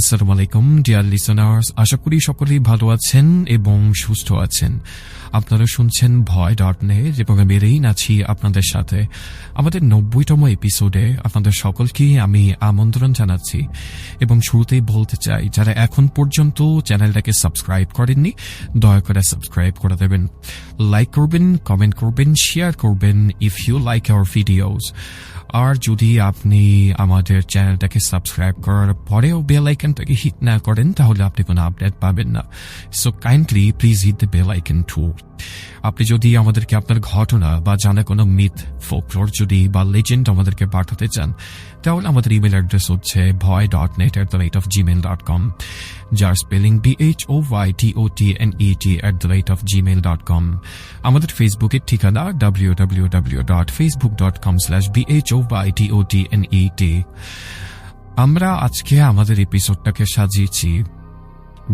আসসালামু আলাইকুম deer listeners আশা করি সকলেই ভালো আছেন এবং সুস্থ আছেন। আপনারা শুনছেন ভয় ডট নেট এবং আমি রেইন আছি আপনাদের সাথে। আমাদের নব্বইতম এপিসোডে আপনাদের সকলকে আমি আমন্ত্রণ জানাচ্ছি এবং শুরুতেই বলতে চাই, যারা এখন পর্যন্ত চ্যানেলটাকে সাবস্ক্রাইব করেননি, দয়া করে সাবস্ক্রাইব করে দেবেন। লাইক করবেন কমেন্ট করবেন শেয়ার করবেন if you like our videos আর যদি আপনি আমাদের চ্যানেলটাকে সাবস্ক্রাইব করার পরেও বেল আইকনটাকে হিট না করেন, তাহলে আপনি কোনো আপডেট পাবেন না। So kindly please hit the bell icon to আপনি যদি আমাদেরকে আপনার ঘটনা বা জানা কোনো মিথ ফোকলোর যদি বা লেজেন্ড আমাদেরকে পাঠাতে চান, তাহলে আমাদের ইমেল অ্যাড্রেস হচ্ছে ভয় dot net at the rate of Gmail dot com যার spelling B H O Y T O T N E T at the rate of Gmail dot com আমাদের ফেসবুকের ঠিকানা W W W dot Facebook dot com slash B H O Y T O T N E T আমরা আজকে আমাদের এপিসোডটাকে সাজিয়েছি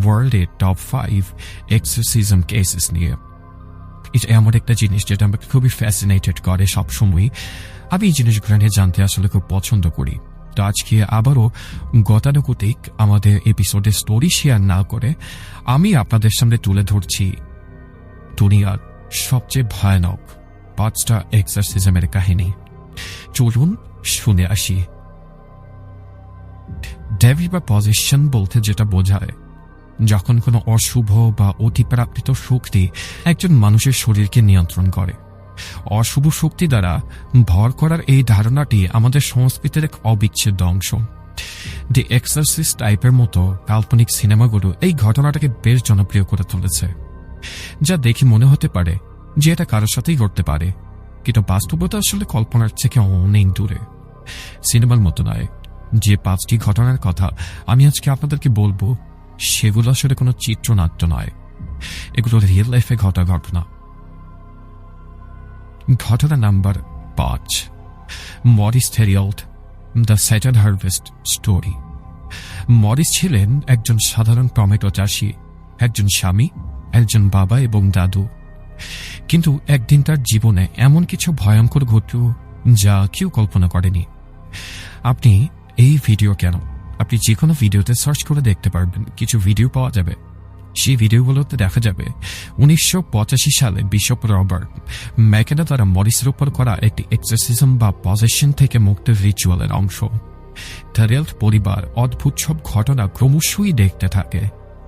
ওয়ার্ল্ডের top five exorcism cases নিয়ে। এটা এমন একটা জিনিস যেটা আমাকে খুবই ফ্যাসিনেটেড করে সবসময় আমি এই জিনিসগুলো নিয়ে জানতে আসলে খুব পছন্দ করি। তো আজকে আবারও গতানুগতিক আমাদের এপিসোডে স্টোরি শেয়ার না করে আমি আপনাদের সামনে তুলে ধরছি দুনিয়ার সবচেয়ে ভয়ানক পাঁচটা এক্সারসিজমের কাহিনী। চলুন শুনে আসি। ডেভি বা পজিশন বলতে যেটা বোঝায় যখন কোনো অশুভ বা অতিপ্রাকৃত শক্তি একজন মানুষের শরীরকে নিয়ন্ত্রণ করে। অশুভ শক্তি দ্বারা ভর করার এই ধারণাটি আমাদের সংস্কৃতির এক অবিচ্ছেদ্য অংশ। দি এক্সারসিস টাইপের মতো কাল্পনিক সিনেমাগুলো এই ঘটনাটাকে বেশ জনপ্রিয় করে তুলেছে। যা দেখে মনে হতে পারে যে এটা কারোর সাথেই ঘটতে পারে, কিন্তু বাস্তবতা আসলে কল্পনার থেকে অনেক দূরে। সিনেমার মতো নয়। যে পাঁচটি ঘটনার কথা আমি আজকে আপনাদেরকে বলব সেগুলো আসলে কোনো চিত্রনাট্য নয়। এগুলো রিয়েল লাইফে ঘটা ঘটনা। ঘটনা নাম্বার পাঁচ। Maurice Theriault the Saturn harvest story. Maurice ছিলেন একজন সাধারণ টমেটো চাষি, একজন স্বামী, একজন বাবা এবং দাদু। কিন্তু একদিন তার জীবনে এমন কিছু ভয়ঙ্কর ঘটল যা কেউ কল্পনা করেনি। আপনি এই ভিডিও কেন? আপনি যে কোনো ভিডিওতে সার্চ করে দেখতে পারবেন কিছু ভিডিও পাওয়া যাবে। সেই ভিডিওগুলোতে দেখা যাবে উনিশশো পঁচাশি সালে বিশপ রবার্ট ম্যাকেনা দ্বারা মরিসের উপর করা একটি এক্সারসিজম বা পজেশন থেকে মুক্তির রিচুয়ালের অংশ। থারেল্ট পরিবার অদ্ভুত সব ঘটনা ক্রমশই দেখতে থাকে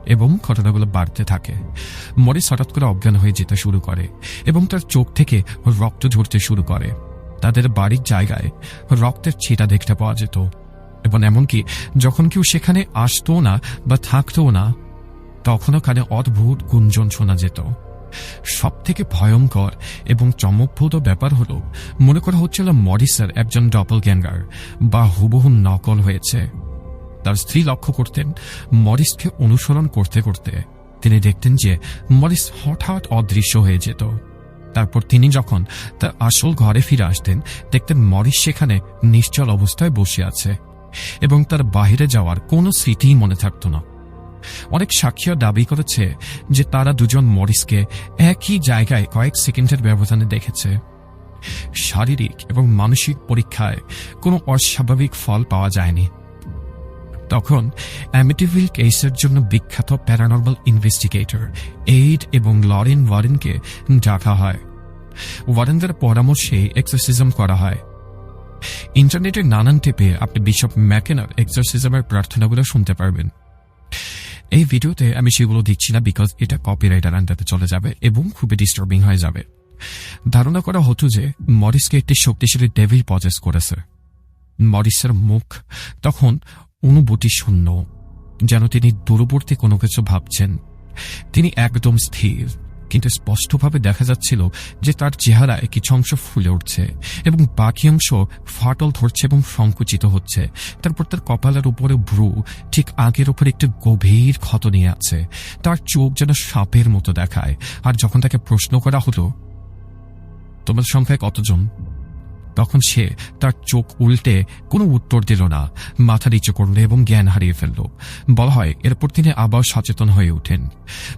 এবং ঘটনাগুলো বাড়তে থাকে। মরিস হঠাৎ করে অজ্ঞান হয়ে যেতে শুরু করে এবং তার চোখ থেকে রক্ত ঝরতে শুরু করে। তাদের বাড়ির জায়গায় রক্তের ছিটা দেখতে পাওয়া যেত। এবং এমনকি যখন কেউ সেখানে আসতো না বা থাকতো না, তখনও কানে অদ্ভুত গুঞ্জন শোনা যেত। সব থেকে ভয়ঙ্কর এবং চমকভূত ব্যাপার হল, মনে করা হচ্ছিল মরিসের একজন ডবল গ্যাঙ্গার বা হুবহু নকল হয়েছে। তার স্ত্রী লক্ষ্য করতেন মরিসকে অনুসরণ করতে করতে। তিনি দেখতেন যে মরিস হঠাৎ অদৃশ্য হয়ে যেত। তারপর তিনি যখন তার আসল ঘরে ফিরে আসতেন, দেখতেন মরিস সেখানে নিশ্চল অবস্থায় বসে আছে। এবং তার বাহিরে যাওয়ার কোনো স্মৃতিই মনে থাকত না। অনেক সাক্ষীও দাবি করেছে যে তারা দুজন মরিসকে একই জায়গায় কয়েক সেকেন্ডের ব্যবধানে দেখেছে। শারীরিক এবং মানসিক পরীক্ষায় কোনো অস্বাভাবিক ফল পাওয়া যায়নি। তখন অ্যামিটিভিল কেসের জন্য বিখ্যাত প্যারানর্মাল ইনভেস্টিগেটর এইড এবং লরেন ওয়ারেনকে ডাকা হয়। ওয়ারেনদের পরামর্শে এক্সারসিজম করা হয়। ইন্টারনেটের নানান টেপে আপনি বিশপ ম্যাকেনার এক্সারসিজমের প্রার্থনাগুলো শুনতে পারবেন। এই ভিডিওতে আমি সেগুলো দিচ্ছি না বিকজ এটা কপিরাইটার আন্ডারে চলে যাবে এবং খুবই ডিস্টার্বিং হয়ে যাবে। ধারণা করা হতো যে মরিসকে একটি শক্তিশালী ডেভিল পজেস করেছে। মরিসের মুখ তখন অনুভূতি শূন্য যেন তিনি দূরবর্তী কোনো কিছু ভাবছেন। তিনি একদম স্থির কিন্তু স্পষ্টভাবে দেখা যাচ্ছিল যে তার চেহারায় কিছু অংশ ফুলে উঠছে এবং বাকি অংশ ফাটল ধরছে এবং সংকুচিত হচ্ছে। তারপর তার কপালের উপরে ভ্রু ঠিক আগের উপর একটি গভীর ক্ষত নিয়ে আছে। তার চোখ যেন সাপের মতো দেখায়। আর যখন তাকে প্রশ্ন করা হলো, তোমার সংখ্যায় কতজন? তখন সে তার চোখ উল্টে কোনো উত্তর দিল না। মাথা নিচু করল এবং জ্ঞান হারিয়ে ফেলল। বলা হয়, এরপর তিনি আবার সচেতন হয়ে ওঠেন।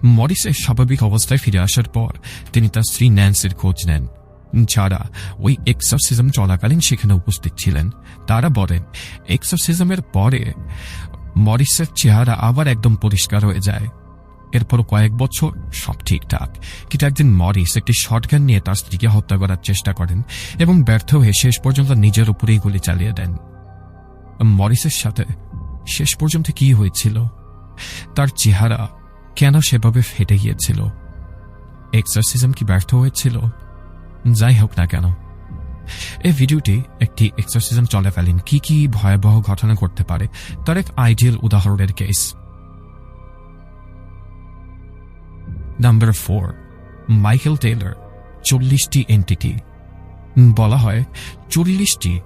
মরিসের স্বাভাবিক অবস্থায় ফিরে আসার পর তিনি তার স্ত্রী ন্যান্সির খোঁজ নেন। যারা ওই এক্সারসিজম চলাকালীন সেখানে উপস্থিত ছিলেন, তারা বলেন, এক্সারসিজমের পরে মরিসের চেহারা আবার একদম পরিষ্কার হয়ে যায়। এরপর কয়েক বছর সব ঠিকঠাক। কিন্তু একদিন মরিস একটি শটগান নিয়ে তার স্ত্রীকে হত্যা করার চেষ্টা করেন এবং ব্যর্থ হয়ে শেষ পর্যন্ত নিজের উপরেই গুলি চালিয়ে দেন। মরিসের সাথে শেষ পর্যন্ত কি হয়েছিল? তার চেহারা কেন সেভাবে ফেটে গিয়েছিল? এক্সারসিজম কি ব্যর্থ হয়েছিল? যাই হোক না কেন। এই ভিডিওটি একটি এক্সারসিজম চলাকালীন কি কি ভয়াবহ ঘটনা করতে পারে? তার এক আইডিয়াল উদাহরণের case number four Michael Taylor চল্লিশটি এন্টিটি বলা হয় চল্লিশটি।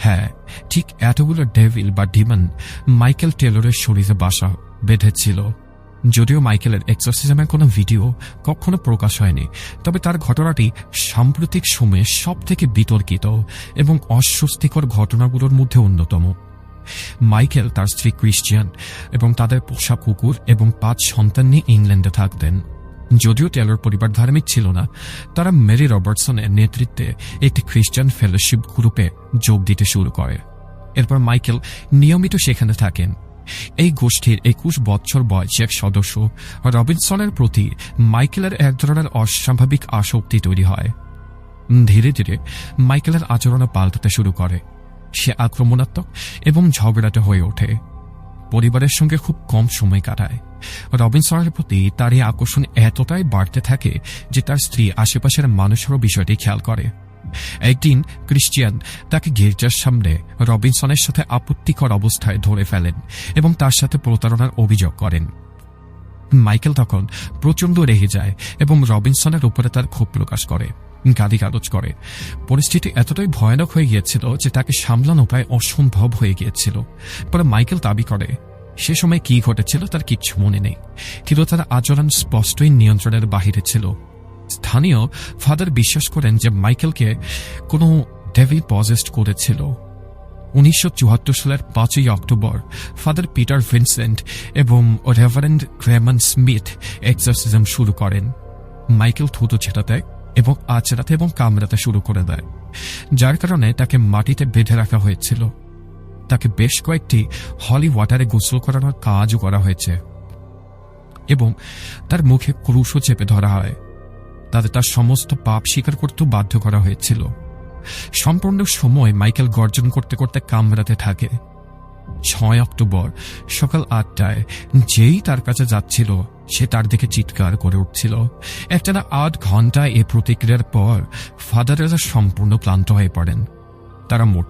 হ্যাঁ ঠিক এতগুলো ডেভিল বা ডিমন মাইকেল টেলরের শরীরে বাসা বেঁধেছিল। যদিও মাইকেলের এক্সোসিজমের কোনো ভিডিও কখনো প্রকাশ হয়নি, তবে তার ঘটনাটি সাম্প্রতিক সময়ে সব থেকে বিতর্কিত এবং অস্বস্তিকর ঘটনাগুলোর মধ্যে অন্যতম। মাইকেল, তার স্ত্রী ক্রিশ্চিয়ান এবং তাদের পোষা কুকুর এবং পাঁচ সন্তান নিয়ে ইংল্যান্ডে থাকতেন। যদিও টেলর পরিবার ধার্মিক ছিল না, তারা মেরি রবার্টসনের নেতৃত্বে একটি খ্রিস্টান ফেলোশিপ গ্রুপে যোগ দিতে শুরু করে। এরপর মাইকেল নিয়মিত সেখানে থাকেন। এই গোষ্ঠীর একুশ বছর বয়সী এক সদস্য রবিনসনের প্রতি মাইকেলের এক ধরনের অস্বাভাবিক আসক্তি তৈরি হয়। ধীরে ধীরে মাইকেলের আচরণও পাল্টাতে শুরু করে। সে আক্রমণাত্মক এবং ঝগড়াটে হয়ে ওঠে। পরিবারের সঙ্গে খুব কম সময় কাটায়। রবিন রবিনসনের প্রতি তার এই আকর্ষণ এতটাই বাড়তে থাকে যে তার স্ত্রী আশেপাশের মানুষেরও বিষয়টি খেয়াল করে। একদিন ক্রিশ্চিয়ান তাকে গির্জার সামনে রবিনসনের সাথে আপত্তিকর অবস্থায় ধরে ফেলেন এবং তার সাথে প্রতারণার অভিযোগ করেন। মাইকেল তখন প্রচণ্ড রেগে যায় এবং রবিনসনের উপরে তার ক্ষোভ প্রকাশ করে। গালি গালজ করে। পরিস্থিতি এতটাই ভয়ানক হয়ে গিয়েছিল যে তাকে সামলানো প্রায় অসম্ভব হয়ে গিয়েছিল। পরে মাইকেল দাবি করে, সে সময় কি ঘটেছিল তার কিচ্ছু মনে নেই। কিন্তু তার আচরণ স্পষ্টই নিয়ন্ত্রণের বাহিরে ছিল। স্থানীয় ফাদার বিশ্বাস করেন যে মাইকেলকে কোনো ডেভিল পজেস্ট করেছিল। উনিশশো চুয়াত্তর সালের পাঁচই অক্টোবর, ফাদার পিটার ভিনসেন্ট এবং রেভারেন্ড গ্রেমন স্মিথ এক্সারসিজম শুরু করেন। মাইকেল থুতু ছেটাতে এবং আচড়াতে এবং কামড়াতে শুরু করে দেয়। যার কারণে তাকে মাটিতে বেঁধে রাখা হয়েছিল। তাকে বেশ কয়েকটি হলি ওয়াটারে গোসল করানোর কাজও করা হয়েছে। এবং তার মুখে ক্রুশও চেপে ধরা হয়। তাতে তার সমস্ত পাপ স্বীকার করতেও বাধ্য করা হয়েছিল। সম্পূর্ণ সময় মাইকেল গর্জন করতে করতে কামড়াতে থাকে। ছয় অক্টোবর সকাল আটটায় যেই তার কাছে যাচ্ছিল, সে তার দিকে চিৎকার করে উঠছিল। একটানা আট ঘন্টায় এ প্রতিক্রিয়ার পর ফাদারেরা সম্পূর্ণ ক্লান্ত হয়ে পড়েন। তারা মোট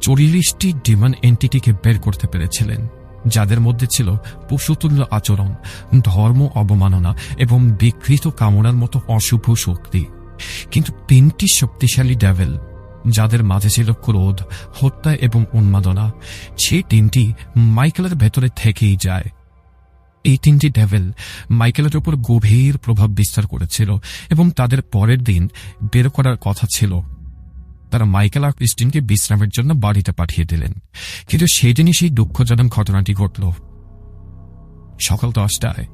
চল্লিশটি ডিমান এন্টিটিকে বের করতে পেরেছিলেন, যাদের মধ্যে ছিল পশুতুল্য আচরণ, ধর্ম অবমাননা এবং বিকৃত কামনার মতো অশুভ শক্তি। কিন্তু তিনটি শক্তিশালী ডেভেল যাদের মাঝে ছিল ক্রোধ, হত্যা এবং উন্মাদনা, সেই তিনটি মাইকেলের ভেতরে থেকেই যায়। এই তিনটি ডেভেল মাইকেলের উপর গভীর প্রভাব বিস্তার করেছিল এবং তাদের পরের দিন বের করার কথা ছিল। তারা মাইকেল আর ক্রিস্টিনকে বিশ্রামের জন্য বাড়িতে পাঠিয়ে দিলেন। কিন্তু সেই দিনই সেই দুঃখজনক ঘটনাটি ঘটল। সকাল দশটায়।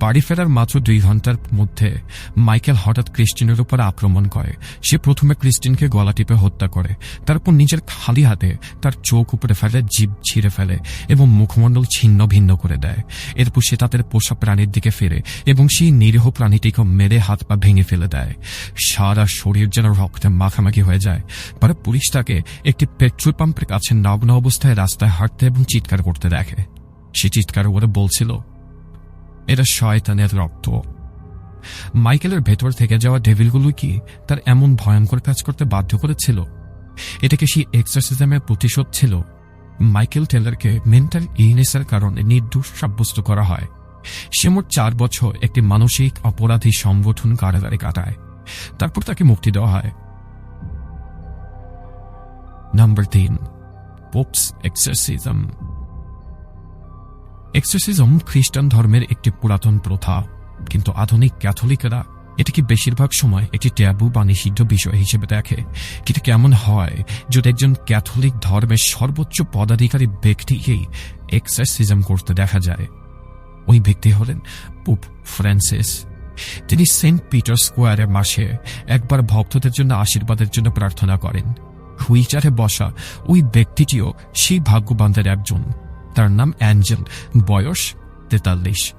বাড়ি ফেরার মাত্র দুই ঘণ্টার মধ্যে মাইকেল হঠাৎ ক্রিস্টিনের উপর আক্রমণ করে। সে প্রথমে ক্রিস্টিনকে গলা টিপে হত্যা করে, তারপর নিজের খালি হাতে তার চোখ উপরে ফেলে জীব ছিঁড়ে ফেলে এবং মুখমণ্ডল ছিন্ন ভিন্ন করে দেয়। এরপর সে তাদের পোষা প্রাণীর দিকে ফেরে এবং সেই নিরীহ প্রাণীটিকে মেরে হাত পা ভেঙে ফেলে দেয়। সারা শরীর যেন রক্তে মাখামাখি হয়ে যায়। পরে পুলিশ তাকে একটি পেট্রোল পাম্পের কাছে নগ্ন অবস্থায় রাস্তায় হাঁটতে এবং চিৎকার করতে দেখে। সে চিৎকার করে বলছিল এটা শয়তানের রক্ত। মাইকেলের ভেতর থেকে যাওয়া ডেভিলগুলো কি তার এমন ভয়ঙ্কর কাজ করতে বাধ্য করেছিল? এটা কি সেই এক্সারসিজমের প্রতিশোধ ছিল? মাইকেল টেলারকে মেন্টাল ইলনেসের কারণে নির্দোষ সাব্যস্ত করা হয়। সে মোট চার বছর একটি মানসিক অপরাধী সংগঠন কারাগারে কাটায়। তারপর তাকে মুক্তি দেওয়া হয়। নাম্বার তিন, পোপস এক্সারসিজম এক্সারসিজম খ্রিস্টান ধর্মের একটি পুরাতন প্রথা, কিন্তু আধুনিক ক্যাথলিকেরা এটিকে বেশিরভাগ সময় একটি ট্যাবু বা নিষিদ্ধ বিষয় হিসেবে দেখে। কিন্তু কেমন হয়, যদি একজন ক্যাথলিক ধর্মের সর্বোচ্চ পদাধিকারী ব্যক্তিকেই এক্সারসিজম করতে দেখা যায়? ওই ব্যক্তি হলেন পুপ ফ্রান্সিস। তিনি সেন্ট পিটার স্কোয়ারে মাসে একবার ভক্তদের জন্য আশীর্বাদের জন্য প্রার্থনা করেন। হুইচারে বসা ওই ব্যক্তিটিও সেই ভাগ্যবানদের একজন। তার নাম অ্যাঞ্জেল, বয়স তেতাল্লিশ।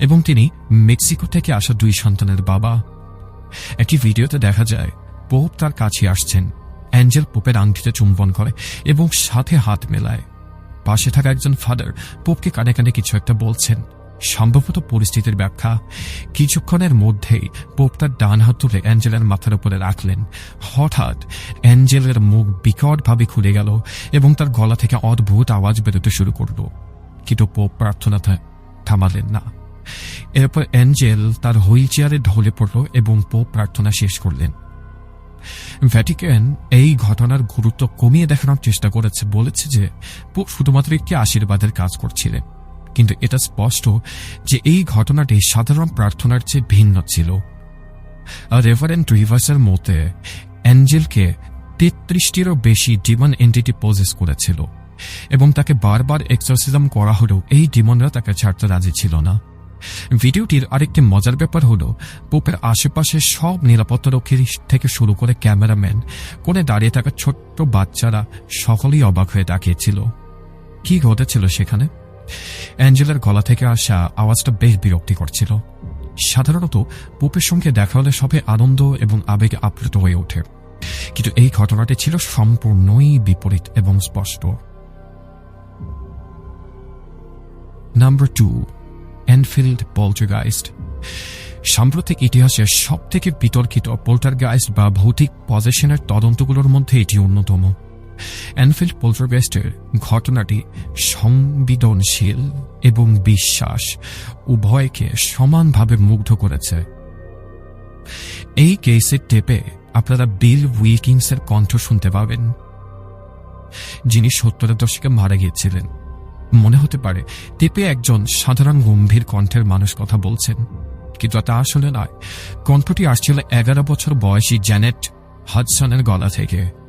এবং তিনি মেক্সিকো থেকে আসা দুই সন্তানের বাবা। একটি ভিডিওতে দেখা যায়, পোপ তার কাছে আসছেন। অ্যাঞ্জেল পোপের আংটিতে চুম্বন করে এবং সাথে হাত মেলায়। পাশে থাকা একজন ফাদার পোপকে কানে কানে কিছু একটা বলছেন। সম্ভবত পরিস্থিতির ব্যাখ্যা। কিছুক্ষণের মধ্যেই পোপ তার ডান হাত তুলে অ্যাঞ্জেলের মাথার উপরে রাখলেন। হঠাৎ অ্যাঞ্জেলের মুখ বিকটভাবে খুলে গেল এবং তার গলা থেকে অদ্ভুত আওয়াজ বেরোতে শুরু করল। কিন্তু পোপ প্রার্থনা থামালেন না। এরপর অ্যাঞ্জেল তার হুইল চেয়ারে ঢলে পড়ল এবং পোপ প্রার্থনা শেষ করলেন। ভ্যাটিকান এই ঘটনার গুরুত্ব কমিয়ে দেখানোর চেষ্টা করেছে, বলেছে যে পোপ শুধুমাত্র একটি আশীর্বাদের কাজ করছিলেন। কিন্তু এটা স্পষ্ট যে এই ঘটনাটি সাধারণ প্রার্থনার চেয়ে ভিন্ন ছিল। রেভারেন্ট রিভার্সের মতে, অ্যাঞ্জেলকে তেত্রিশটিরও বেশি ডিমন এন্টিটি পজেস করেছিল এবং তাকে বারবার এক্সরসিজম করা হলেও এই ডিমনরা তাকে ছাড়তে রাজি ছিল না। ভিডিওটির আরেকটি মজার ব্যাপার হল, পোপের আশেপাশে সব নিরাপত্তারক্ষী থেকে শুরু করে ক্যামেরাম্যান, কোণে দাঁড়িয়ে থাকা ছোট্ট বাচ্চারা সকলেই অবাক হয়ে তাকিয়েছিল। কি ঘটেছিল সেখানে? অ্যাঞ্জেলার গলা থেকে আসা আওয়াজটা বেশ বিরক্তিকর ছিল সাধারণত পোপের সঙ্গে দেখা হলে সবে আনন্দ এবং আবেগে আপ্লুত হয়ে ওঠে। কিন্তু এই ঘটনাটি ছিল সম্পূর্ণই বিপরীত এবং স্পষ্ট। নাম্বার টু এনফিল্ড পোল্টারগাইস্ট সাম্প্রতিক ইতিহাসের সবথেকে বিতর্কিত পোল্টারগাইস্ট বা ভৌতিক পজেশনের তদন্তগুলোর মধ্যে এটি অন্যতম। এনফিল্ড পোল্টারগাইস্টের ঘটনাটি সংবেদনশীল এবং বিশ্বাস উভয়কে সমানভাবে মুগ্ধ করেছে। এই কেসের টেপে আপনারা বিল উইকিংসের কণ্ঠ শুনতে পাবেন। যিনি সত্তরের দশকে মারা গিয়েছিলেন। মনে হতে পারে টেপে একজন সাধারণ গম্ভীর কণ্ঠের মানুষ কথা বলছেন। কিন্তু তা আসলে নয়। কণ্ঠটি আসছিল এগারো বছর বয়সী জ্যানেট হডসনের গলা থেকে।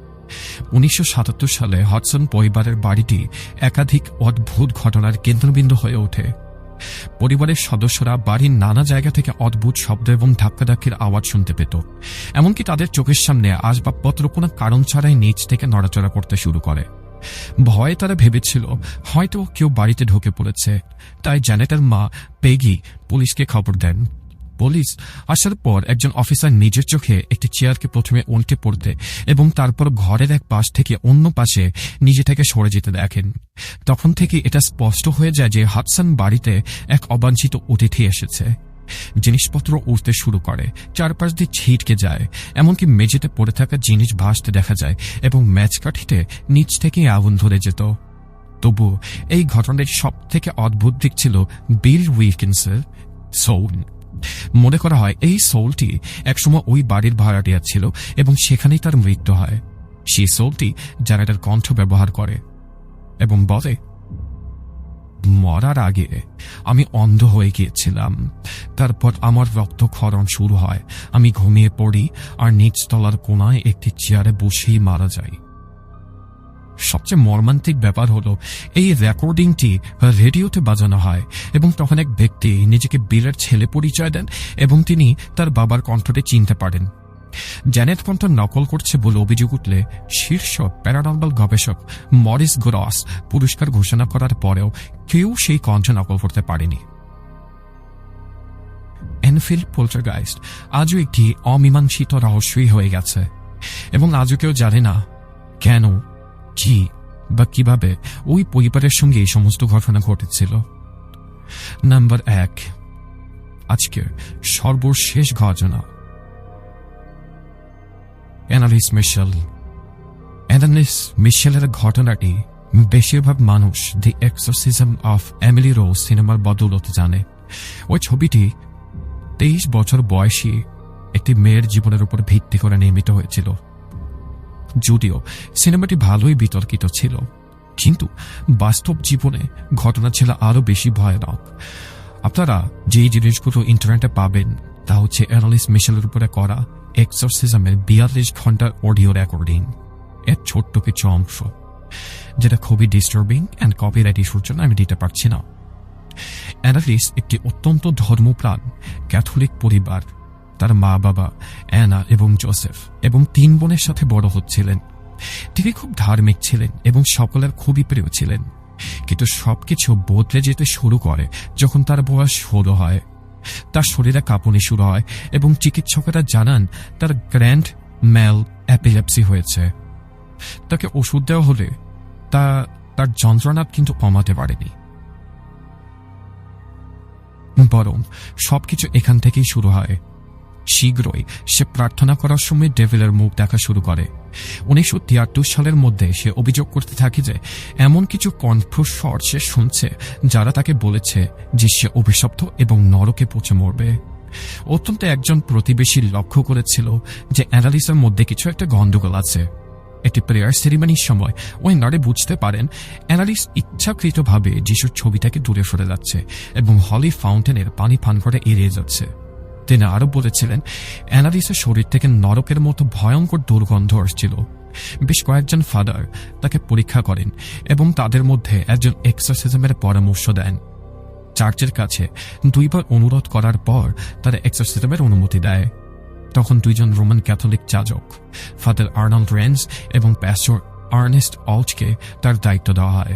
উনিশশো সাতাত্তর সালে হটসন পরিবারের বাড়িটি একাধিক অদ্ভুত ঘটনার কেন্দ্রবিন্দু হয়ে ওঠে। পরিবারের সদস্যরা বাড়ির নানা জায়গা থেকে অদ্ভুত শব্দ এবং ধাক্কাধাক্কির আওয়াজ শুনতে পেত। এমনকি তাদের চোখের সামনে আসবাবপত্র কোনো কারণ ছাড়াই নিচ থেকে নড়াচড়া করতে শুরু করে। ভয়ে তারা ভেবেছিল, হয়তো কেউ বাড়িতে ঢুকে পড়েছে। তাই জ্যানেটের মা পেগি পুলিশকে খবর দেন। পুলিশ আসার পর একজন অফিসার নিজের চোখে একটি চেয়ারকে প্রথমে উল্টে পড়তে এবং তারপর ঘরের এক পাশ থেকে অন্য পাশে নিজে থেকে সরে যেতে দেখেন। তখন থেকে এটা স্পষ্ট হয়ে যায় যে হাদসান বাড়িতে এক অবাঞ্ছিত অতিথি এসেছে। জিনিসপত্র উঠতে শুরু করে, চারপাশ দিয়ে ছিটকে যায়, এমনকি মেঝেতে পড়ে থাকা জিনিস ভাসতে দেখা যায় এবং ম্যাচ কাঠিতে নিচ থেকে আগুন ধরে যেত। তবু এই ঘটনার সব থেকে অদ্ভুত দিক ছিল বিল উইকিন্সের সৌল মনে করা হয় এই সোলটি একসময় ওই বাড়ির ভাড়াটিয়া ছিল এবং সেখানেই তার মৃত্যু হয়। সেই সোলটি যারা এটার কণ্ঠ ব্যবহার করে এবং বলে, মরার আগে আমি অন্ধ হয়ে গিয়েছিলাম। তারপর আমার রক্তক্ষরণ শুরু হয়। আমি ঘুমিয়ে পড়ি আর নিচতলার কোনায় একটি চেয়ারে বসেই মারা যাই। সবচেয়ে মর্মান্তিক ব্যাপার হলো এই রেকর্ডিংটি রেডিওতে বাজানো হয় এবং তখন এক ব্যক্তি নিজেকে বিলের ছেলে পরিচয় দেন এবং তিনি তার বাবার কণ্ঠটি চিনতে পারেন। জ্যানেট কণ্ঠ নকল করছে বলে অভিযোগ উঠলে শীর্ষ প্যারানর্মাল গবেষক মরিস গ্রস পুরস্কার ঘোষণা করার পরেও কেউ সেই কণ্ঠ নকল করতে পারেনি। এনফিল্ড পোল্টারগাইস্ট আজও একটি অমীমাংসিত রহস্যই হয়ে গেছে এবং আজও কেউ জানে না কেন কি বা কীভাবে? ওই পরিবারের সঙ্গে এই সমস্ত ঘটনা ঘটেছিল। নাম্বার এক, আজকের সর্বশেষ ঘটনা। অ্যানালিস মিশেল। অ্যানালিস মিশেলের ঘটনাটি বেশিরভাগ মানুষ the exorcism of Emily Rose সিনেমার বদৌলতে জানে। ওই ছবিটি তেইশ বছর বয়সী একটি মেয়ের জীবনের উপর ভিত্তি করে নির্মিত হয়েছিল। যদিও সিনেমাটি ভালোই বিতর্কিত ছিল, কিন্তু বাস্তব জীবনে ঘটনা ছিল আরও বেশি ভয়ানক। আপনারা যেই জিনিসগুলো ইন্টারনেটে পাবেন, তা হচ্ছে অ্যানালিস মিশেলের উপরে করা এক্সরসিজমের বিয়াল্লিশ ঘণ্টার অডিও রেকর্ডিং, এর ছোট্ট কিছু অংশ, যেটা খুবই ডিস্টার্বিং অ্যান্ড কপিরাইট ইস্যুর জন্য আমি দিতে পারছি না। অ্যানালিস একটি অত্যন্ত ধর্মপ্রাণ, ক্যাথলিক পরিবার তার মা বাবা অ্যানা এবং জোসেফ এবং তিন বোনের সাথে বড় হচ্ছিলেন। তিনি খুব ধার্মিক ছিলেন এবং সকলের খুবই প্রিয় ছিলেন। কিন্তু সবকিছু বদলে যেতে শুরু করে যখন তার বয়স ষোলো হয়। তার শরীরে কাঁপুনি শুরু হয় এবং চিকিৎসকেরা জানান তার গ্র্যান্ড ম্যাল অ্যাপিলেপসি হয়েছে। তাকে ওষুধ দেওয়া হলে তা, তার যন্ত্রণা কিন্তু কমাতে পারেনি। বরং সবকিছু এখান থেকেই শুরু হয়। শীঘ্রই সে প্রার্থনা করার সময় ডেভিলের মুখ দেখা শুরু করে। উনিশশো তিয়াত্তর সালের মধ্যে সে অভিযোগ করতে থাকে যে, এমন কিছু কণ্ঠস্বর সে শুনছে যারা তাকে বলেছে যে সে অভিশপ্ত এবং নরকে পচে মরবে। অত্যন্ত একজন প্রতিবেশী লক্ষ্য করেছিল যে অ্যানালিসের মধ্যে কিছু একটা গন্ডগোল আছে। একটি প্রেয়ার সেরিমনির সময় ওই নারে বুঝতে পারেন, অ্যানালিস ইচ্ছাকৃতভাবে যিশুর ছবিটাকে দূরে সরে যাচ্ছে এবং হলি ফাউন্টেনের পানি পান করে এড়িয়ে যাচ্ছে। তিনি আরও বলেছিলেন অ্যানালিসের শরীর থেকে নরকের মতো ভয়ঙ্কর দুর্গন্ধ আসছিল। বেশ কয়েকজন ফাদার তাকে পরীক্ষা করেন এবং তাদের মধ্যে একজন এক্সারসাইজমের পরামর্শ দেন। চার্চের কাছে দুইবার অনুরোধ করার পর তারা এক্সারসাইজমের অনুমতি দেয়। তখন দুইজন রোমান ক্যাথলিক যাজক, ফাদার আর্নল্ড রেন্স এবং প্যাস্টর আর্নেস্ট অলচকে তার দায়িত্ব দেওয়া হয়।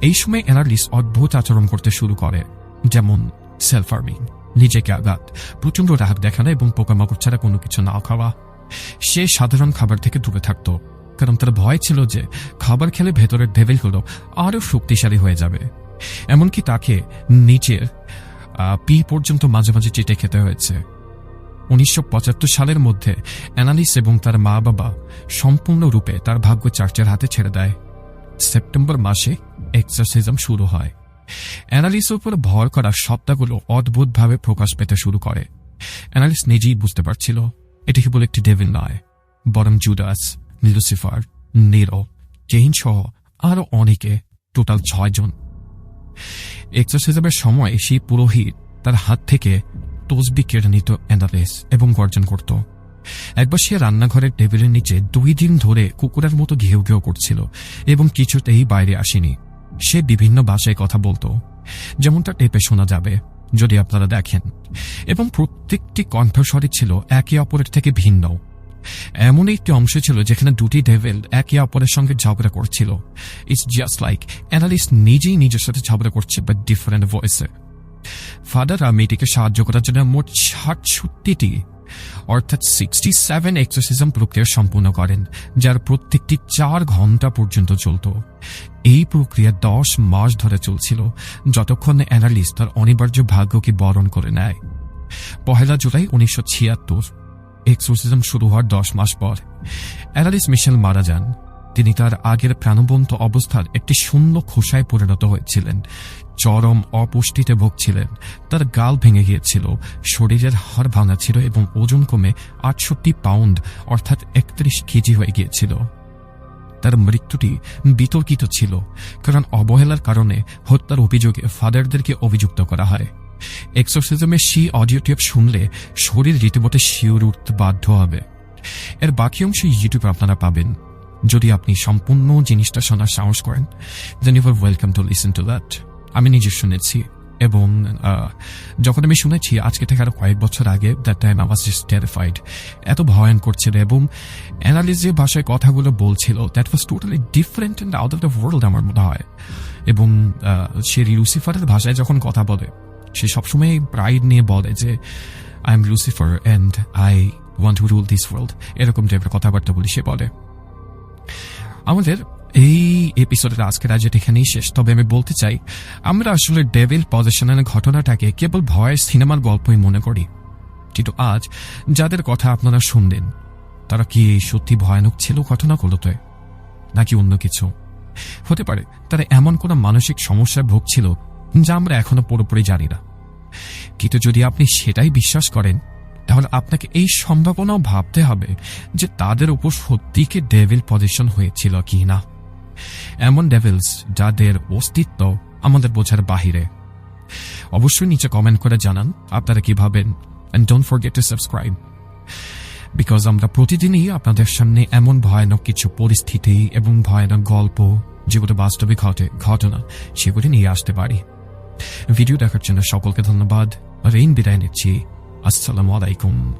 এই সময় অ্যানালিস অদ্ভুত আচরণ করতে শুরু করে, যেমন সেলফ আর্মিং নিজেকে আঘাত প্রচণ্ড রাগ দেখানো এবং পোকামাকড় ছাড়া কোনো কিছু না খাওয়া। সে সাধারণ খাবার থেকে দূরে থাকত, কারণ তার ভয় ছিল যে খাবার খেলে ভেতরের ডেভিলগুলো আরও শক্তিশালী হয়ে যাবে। এমনকি তাকে নিচের পি পর্যন্ত মাঝে মাঝে চেটে খেতে হয়েছে। উনিশশো পঁচাত্তর সালের মধ্যে অ্যানালিস এবং তার মা বাবা সম্পূর্ণরূপে তার ভাগ্য চার্চের হাতে ছেড়ে দেয়। সেপ্টেম্বর মাসে এক্সারসাইজম শুরু হয়। অ্যানালিসের উপর ভর করা সত্তাগুলো অদ্ভুতভাবে প্রকাশ পেতে শুরু করে। অ্যানালিস নিজেই বুঝতে পারছিল, এটি কেবল একটি ডেভিল নয়, বরং জুডাস, লুসিফার, নিরো, জেইন সহ আরও অনেকে, টোটাল ছয়জন। এক্সারসাইজের সময় সেই পুরোহিত তার হাত থেকে তসবি কেড়ে নিত অ্যানালিস এবং গর্জন করত। একবার সে রান্নাঘরের টেবিলের নিচে দুই দিন ধরে কুকুরের মতো ঘেউ ঘেউ করছিল এবং কিছুতেই বাইরে আসেনি। সে বিভিন্ন ভাষায় কথা বলতো। যেমনটা টেপে শোনা যাবে, যদি আপনারা দেখেন। এবং প্রত্যেকটি কণ্ঠস্বরই ছিল একে অপরের থেকে ভিন্ন। এমন একটি অংশ ছিল যেখানে দুটি ডেভেল একে অপরের সঙ্গে ঝগড়া করছিল। ইটস জাস্ট লাইক অ্যানালিস্ট নিজেই নিজের সাথে ঝগড়া করছে বাট ডিফারেন্ট ভয়েসে ফাদাররা মেয়েটিকে সাহায্য করার জন্য মোট সাতষট্টিটি অর্থাৎ সিক্সটি সেভেন এক্সারসাইজম প্রক্রিয়া সম্পূর্ণ করেন, যার প্রত্যেকটি চার ঘণ্টা পর্যন্ত চলত। এই প্রক্রিয়া দশ মাস ধরে চলছিল, যতক্ষণ অ্যানালিস্ট তার অনিবার্য ভাগ্যকে বরণ করে নেয়। পহেলা জুলাই উনিশশো ছিয়াত্তর এক্সোসিজম শুরু হওয়ার দশ মাস পর অ্যানালিস মিশেল মারা যান। তিনি তার আগের প্রাণবন্ত অবস্থার একটি শূন্য খোসায় পরিণত হয়েছিলেন। চরম অপুষ্টিতে ভুগছিলেন। তার গাল ভেঙে গিয়েছিল। শরীরের হাড় ভাঙা ছিল এবং ওজন কমে আটষট্টি পাউন্ড, অর্থাৎ একত্রিশ কেজি হয়ে গিয়েছিল। তার মৃত্যুটি বিতর্কিত ছিল, কারণ অবহেলার কারণে হত্যার অভিযোগে ফাদারদেরকে অভিযুক্ত করা হয়। এক্সোসিজমের সেই অডিও টেপ শুনলে শরীর রীতিমতো শিওর উঠতে বাধ্য হবে। এর বাকি অংশ ইউটিউবে আপনারা পাবেন। যদি আপনি সম্পূর্ণ জিনিসটা শোনার সাহস করেন then you are welcome to listen to that আমি নিজে শুনেছি এবং যখন আমি শুনেছি, আজকে থেকে আরও কয়েক বছর আগে that time I was just terrified এত ভয়ান ছিল এবং অ্যানালিস যে ভাষায় কথাগুলো বলছিল। That was totally different and out of the world আমার মনে হয়। এবং সে লুসিফারের ভাষায় যখন কথা বলে, সে সবসময় প্রাইড নিয়ে বলে যে I am Lucifer and I want to rule this world এরকম টাইপের কথাবার্তা বলি সে বলে। আমাদের এই এপিসোডের আজকের আজ এখানেই শেষ। তবে আমি বলতে চাই, আমরা আসলে ডেভিল পজিশনের ঘটনাটাকে কেবল ভয়ের সিনেমার গল্পই মনে করি। কিন্তু আজ যাদের কথা আপনারা শুনলেন, তারা কি সত্যি ভয়ানক ছিল ঘটনাগুলোতে? নাকি অন্য কিছু? হতে পারে তারা এমন কোনো মানসিক সমস্যায় ভুগছিল যা আমরা এখনও পুরোপুরি জানি না। কিন্তু যদি আপনি সেটাই বিশ্বাস করেন, তাহলে আপনাকে এই সম্ভাবনাও ভাবতে হবে যে তাদের উপর সত্যিকে ডেভিল পজিশন হয়েছিল কি না এমন ডেভিলস যাদের অস্তিত্ব আমাদের বোঝার বাহিরে। অবশ্যই নিচে কমেন্ট করে জানান আপনারা কি ভাবেন। And don't forget to subscribe because আমরা প্রতিদিনই আপনাদের সামনে এমন ভয়ানক কিছু পরিস্থিতি এবং ভয়ানক গল্প, যেগুলো বাস্তবে ঘটে, ঘটনা, সেগুলি নিয়ে আসতে পারি। ভিডিও দেখার জন্য সকলকে ধন্যবাদ। রেইন বিদায় নিচ্ছি। আসসালামু আলাইকুম।